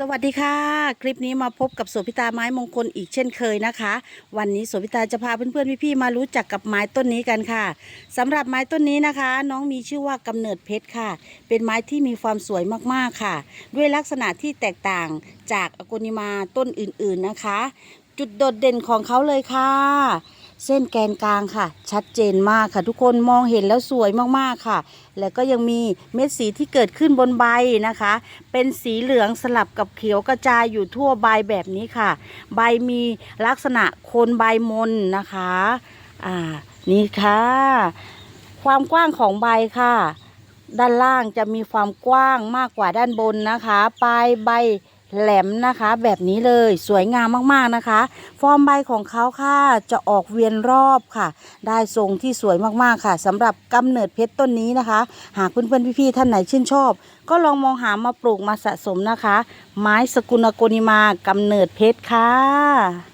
สวัสดีค่ะ คลิปนี้มาพบกับโสภิตาไม้มงคลอีกเช่นเคยนะคะ วันนี้โสภิตาจะพาเพื่อนๆพี่ๆมารู้จักกับไม้ต้นนี้กันค่ะสำหรับไม้ต้นนี้นะคะ น้องมีชื่อว่ากำเนิดเพชรค่ะ เป็นไม้ที่มีความสวยมากๆค่ะ ด้วยลักษณะที่แตกต่างจากอโกนิมาต้นอื่นๆนะคะ จุดโดดเด่นของเขาเลยค่ะ เส้นแกนกลางค่ะ ชัดเจนมากค่ะ ทุกคนมองเห็นแล้วสวยมากๆค่ะ แล้วก็ยังมีเม็ดสีที่เกิดขึ้นบนใบนะคะ เป็นสีเหลืองสลับกับเขียวกระจายอยู่ทั่วใบแบบนี้ค่ะ ใบมีลักษณะโคนใบมนนะคะอ่านี่ค่ะ ความกว้างของใบค่ะ ด้านล่างจะมีความกว้างมากกว่าด้านบนนะคะ ปลายใบ แหลมนะคะแบบนี้เลยสวยงามมากๆนะคะ ฟอร์มใบของเขาค่ะจะออกเวียนรอบค่ะ ได้ทรงที่สวยมากๆค่ะสำหรับกำเนิดเพชรต้นนี้นะคะ หากเพื่อนๆพี่ๆท่านไหนชื่นชอบ ก็ลองมองหามาปลูกมาสะสมนะคะ ไม้สกุลโกนิมากำเนิดเพชรค่ะ